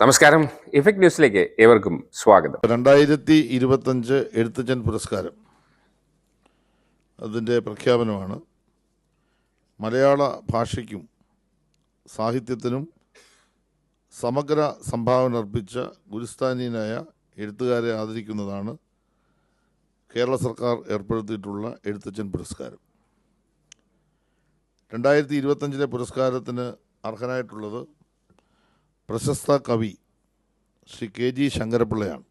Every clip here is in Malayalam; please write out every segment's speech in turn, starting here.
നമസ്കാരം. ഇഫക്ട് ന്യൂസിലേക്ക് ഏവർക്കും സ്വാഗതം. രണ്ടായിരത്തി ഇരുപത്തഞ്ച് എഴുത്തച്ഛൻ പുരസ്കാരം. അതിന്റെ പ്രഖ്യാപനമാണ്. മലയാള ഭാഷയ്ക്കും സാഹിത്യത്തിനും സമഗ്ര സംഭാവന അർപ്പിച്ച ഗുരുസ്ഥാനീയനായ എഴുത്തുകാരെ ആദരിക്കുന്നതാണ് കേരള സർക്കാർ ഏർപ്പെടുത്തിയിട്ടുള്ള എഴുത്തച്ഛൻ പുരസ്കാരം. രണ്ടായിരത്തി ഇരുപത്തഞ്ചിലെ പുരസ്കാരത്തിന് അർഹനായിട്ടുള്ളത് പ്രശസ്ത കവി ശ്രീ കെ ജി ശങ്കരപ്പിള്ളയാണ്.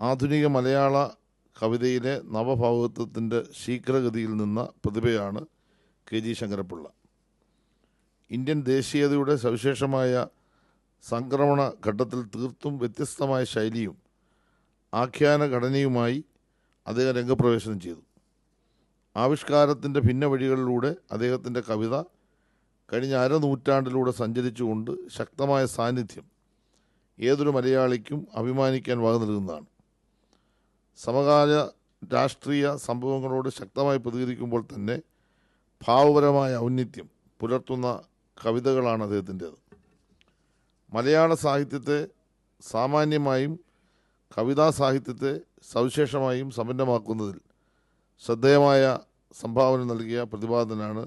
ആധുനിക മലയാള കവിതയിലെ നവഭാവത്വത്തിന്റെ ശീഘ്രഗതിയിൽ നിന്ന പ്രതിഭയാണ് കെ ജി ശങ്കരപ്പിള്ള. ഇന്ത്യൻ ദേശീയതയുടെ സവിശേഷമായ സംക്രമണ ഘട്ടത്തിൽ തീർത്തും വ്യത്യസ്തമായ ശൈലിയും ആഖ്യാന ഘടനയുമായി അദ്ദേഹം രംഗപ്രവേശനം ചെയ്തു. ആവിഷ്കാരത്തിന്റെ ഭിന്ന വഴികളിലൂടെ അദ്ദേഹത്തിന്റെ കവിത കഴിഞ്ഞ അരനൂറ്റാണ്ടിലൂടെ സഞ്ചരിച്ചുകൊണ്ട് ശക്തമായ സാന്നിധ്യം ഏതൊരു മലയാളിക്കും അഭിമാനിക്കാൻ വക നൽകുന്നതാണ്. സമകാല രാഷ്ട്രീയ സംഭവങ്ങളോട് ശക്തമായി പ്രതികരിക്കുമ്പോൾ തന്നെ ഭാവപരമായ ഔന്നിത്യം പുലർത്തുന്ന കവിതകളാണ് അദ്ദേഹത്തിന്റേത്. മലയാള സാഹിത്യത്തെ സാമാന്യമായും കവിതാ സാഹിത്യത്തെ സവിശേഷമായും സമ്പന്നമാക്കുന്നതിൽ ശ്രദ്ധേയമായ സംഭാവന നൽകിയ പ്രതിപാദനാണ്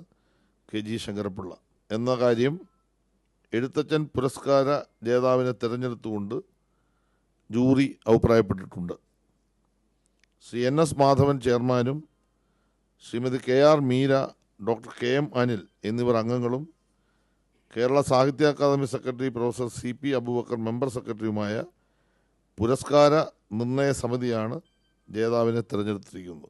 കെ ജി ശങ്കരപ്പിള്ള. എന്ന കാര്യം എഴുത്തച്ഛൻ പുരസ്കാര ജേതാവിനെ തിരഞ്ഞെടുത്തുകൊണ്ട് ജൂറി അഭിപ്രായപ്പെട്ടിട്ടുണ്ട്. ശ്രീ എൻ എസ് മാധവൻ ചെയർമാനും Shrimati K R Meera doctor K M Anil എന്നിവർ അംഗങ്ങളും Kerala Sahitya Akademi secretary professor C P Aboobacker member സെക്രട്ടറിയുമായ പുരസ്കാര നിർണയ സമിതിയാണ് ജേതാവിനെ തിരഞ്ഞെടുത്തിരിക്കുന്നത്.